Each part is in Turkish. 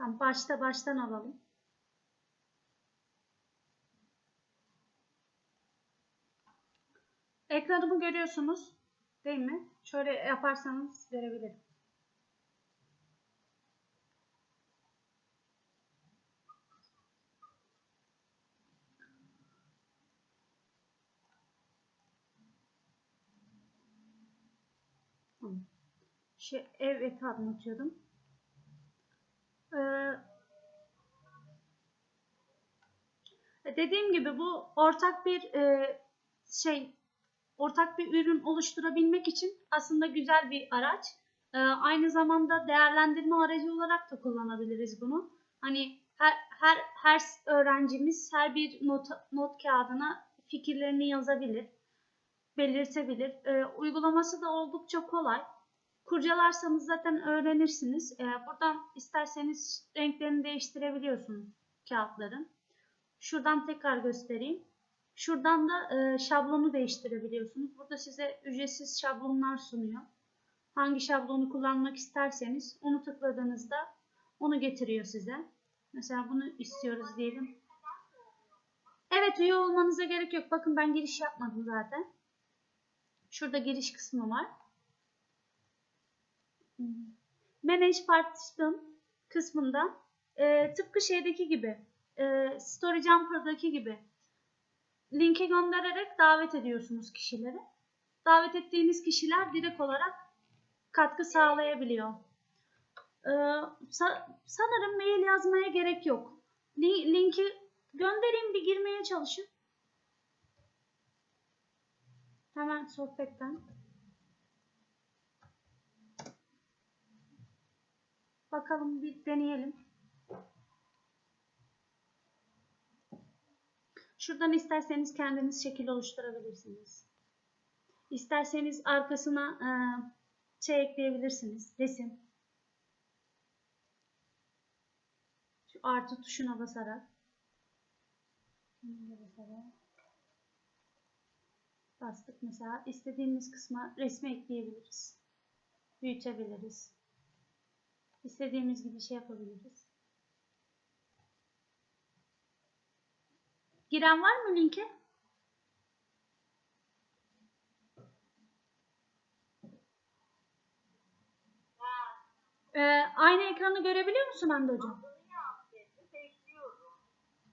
Tamam başta baştan alalım. Ekranımı görüyorsunuz. Değil mi? Şöyle yaparsanız görebilirim. Şu ev anlatıyordum. Ee, dediğim gibi bu ortak bir e, şey ortak bir ürün oluşturabilmek için aslında güzel bir araç. Ee, aynı zamanda değerlendirme aracı olarak da kullanabiliriz bunu. Hani her her her öğrencimiz her bir not not kağıdına fikirlerini yazabilir, belirtebilir. Ee, uygulaması da oldukça kolay. Kurcalarsanız zaten öğrenirsiniz. Ee, buradan isterseniz renklerini değiştirebiliyorsunuz kağıtların. Şuradan tekrar göstereyim. Şuradan da e, şablonu değiştirebiliyorsunuz. Burada size ücretsiz şablonlar sunuyor. Hangi şablonu kullanmak isterseniz onu tıkladığınızda onu getiriyor size. Mesela bunu istiyoruz diyelim. Evet üye olmanıza gerek yok. Bakın ben giriş yapmadım zaten. Şurada giriş kısmı var. Manage Participant kısmında e, tıpkı şeydeki gibi e, Story Jumper'daki gibi linki göndererek davet ediyorsunuz kişileri. Davet ettiğiniz kişiler direkt olarak katkı sağlayabiliyor. Ee, sa- sanırım mail yazmaya gerek yok. Li- linki göndereyim bir girmeye çalışın. Hemen sohbetten. Bakalım bir deneyelim. Şuradan isterseniz kendiniz şekil oluşturabilirsiniz. İsterseniz arkasına e, şey ekleyebilirsiniz. Resim. Şu artı tuşuna basarak. Bastık mesela. istediğimiz kısma resmi ekleyebiliriz. Büyütebiliriz. İstediğimiz gibi şey yapabiliriz. Giren var mı linke? Ee, aynı ekranı görebiliyor musun Hande hocam?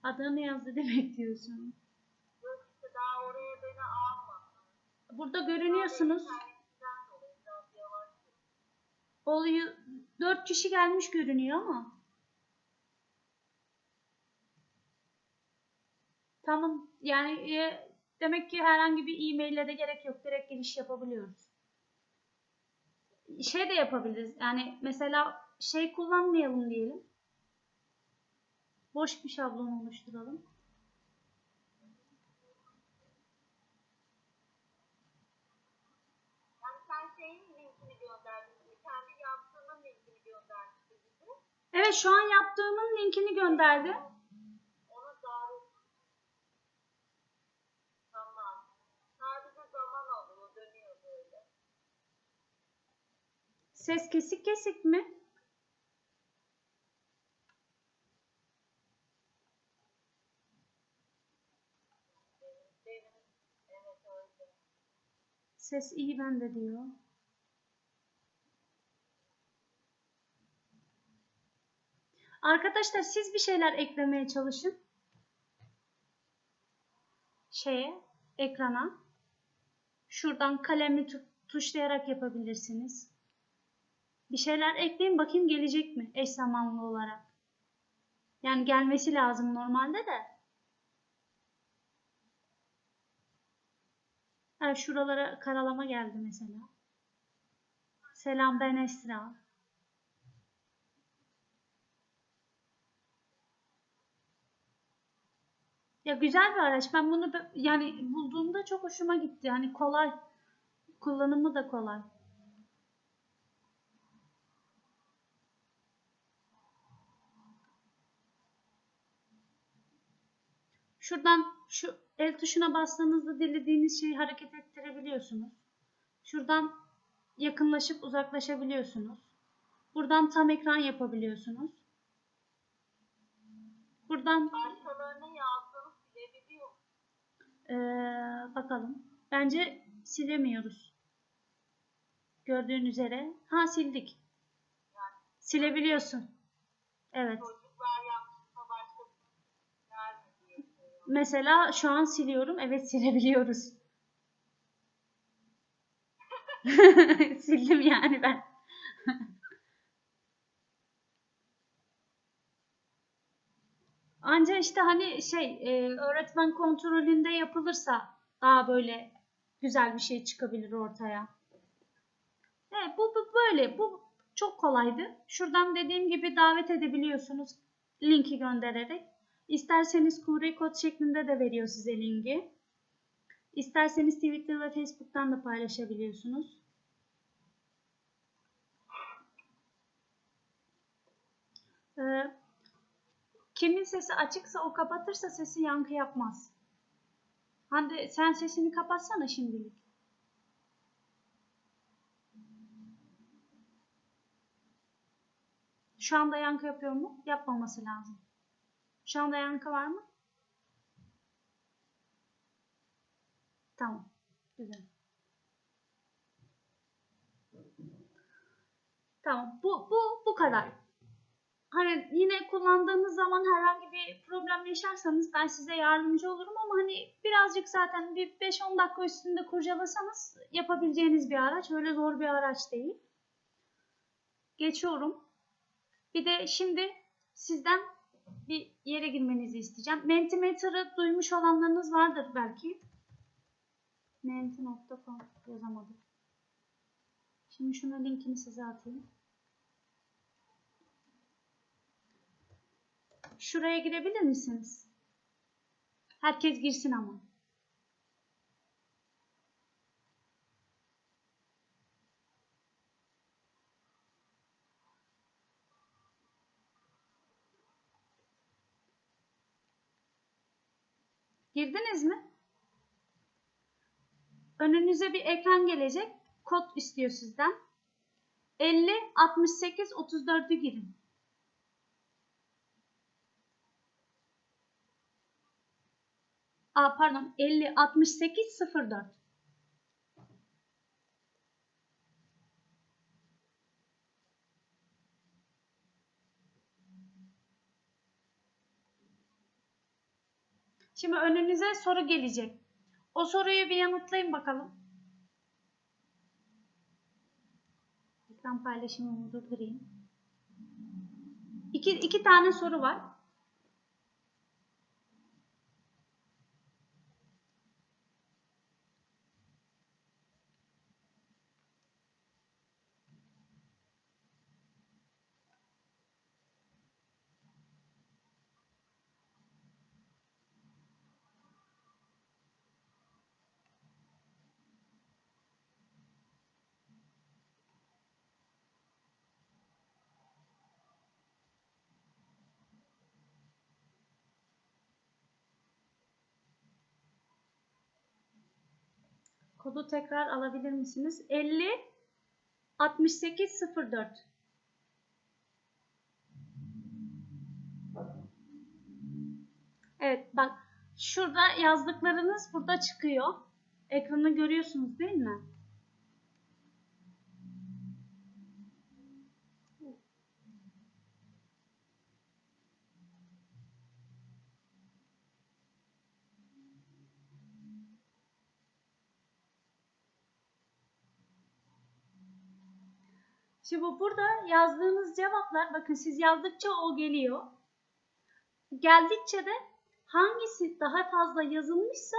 Adını yazdı demek diyorsun. Burada görünüyorsunuz. Oluyor. Dört kişi gelmiş görünüyor ama. Tamam. Yani e, demek ki herhangi bir e-mail'e de gerek yok. Direkt giriş yapabiliyoruz. Şey de yapabiliriz. Yani mesela şey kullanmayalım diyelim. Boş bir şablon oluşturalım. Sen şeyin linkini gönderdin. Evet şu an yaptığımın linkini gönderdi. Ona davet. Tamam. Sadece zaman alıyor. Dönüyor böyle. Ses kesik kesik mi? Ses iyi bende diyor. Arkadaşlar siz bir şeyler eklemeye çalışın. Şeye, ekrana. Şuradan kalemi tu- tuşlayarak yapabilirsiniz. Bir şeyler ekleyin bakayım gelecek mi eş zamanlı olarak. Yani gelmesi lazım normalde de. Ha, şuralara karalama geldi mesela. Selam ben Esra. Ya güzel bir araç. Ben bunu yani bulduğumda çok hoşuma gitti. Yani kolay. Kullanımı da kolay. Şuradan şu el tuşuna bastığınızda dilediğiniz şeyi hareket ettirebiliyorsunuz. Şuradan yakınlaşıp uzaklaşabiliyorsunuz. Buradan tam ekran yapabiliyorsunuz. Buradan Ee, bakalım. Bence silemiyoruz. Gördüğün üzere. Ha sildik. Silebiliyorsun. Evet. Mesela şu an siliyorum. Evet silebiliyoruz. Sildim yani ben. Anca işte hani şey e, öğretmen kontrolünde yapılırsa daha böyle güzel bir şey çıkabilir ortaya. Evet bu, bu böyle. Bu çok kolaydı. Şuradan dediğim gibi davet edebiliyorsunuz linki göndererek. İsterseniz QR kod şeklinde de veriyor size linki. İsterseniz Twitter ve Facebook'tan da paylaşabiliyorsunuz. Ee, kimin sesi açıksa o kapatırsa sesi yankı yapmaz. Hande sen sesini kapatsana şimdilik. Şu anda yankı yapıyor mu? Yapmaması lazım. Şu anda yankı var mı? Tamam. Güzel. Tamam. Bu bu bu kadar. Hani yine kullandığınız zaman herhangi bir problem yaşarsanız ben size yardımcı olurum ama hani birazcık zaten bir 5-10 dakika üstünde kurcalasanız yapabileceğiniz bir araç. Öyle zor bir araç değil. Geçiyorum. Bir de şimdi sizden bir yere girmenizi isteyeceğim. Mentimeter'ı duymuş olanlarınız vardır belki. Menti.com yazamadım. Şimdi şuna linkini size atayım. Şuraya girebilir misiniz? Herkes girsin ama. Girdiniz mi? Önünüze bir ekran gelecek. Kod istiyor sizden. 50 68 34'ü girin. Aa, pardon 50 68 04. Şimdi önünüze soru gelecek. O soruyu bir yanıtlayın bakalım. Ekran paylaşımımı durdurayım. İki, iki tane soru var. Kodu tekrar alabilir misiniz? 50 68 04. Evet bak şurada yazdıklarınız burada çıkıyor. Ekranı görüyorsunuz değil mi? Şimdi bu burada yazdığınız cevaplar bakın siz yazdıkça o geliyor. Geldikçe de hangisi daha fazla yazılmışsa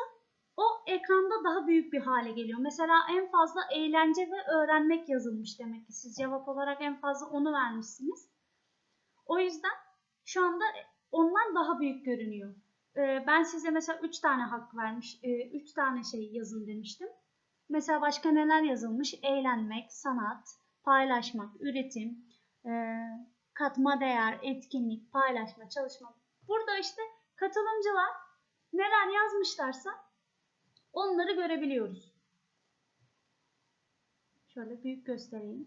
o ekranda daha büyük bir hale geliyor. Mesela en fazla eğlence ve öğrenmek yazılmış demek ki. Siz cevap olarak en fazla onu vermişsiniz. O yüzden şu anda onlar daha büyük görünüyor. Ee, Ben size mesela 3 tane hak vermiş, 3 tane şey yazın demiştim. Mesela başka neler yazılmış? Eğlenmek, sanat, paylaşmak, üretim, e, katma değer, etkinlik, paylaşma, çalışma. Burada işte katılımcılar neler yazmışlarsa onları görebiliyoruz. Şöyle büyük göstereyim.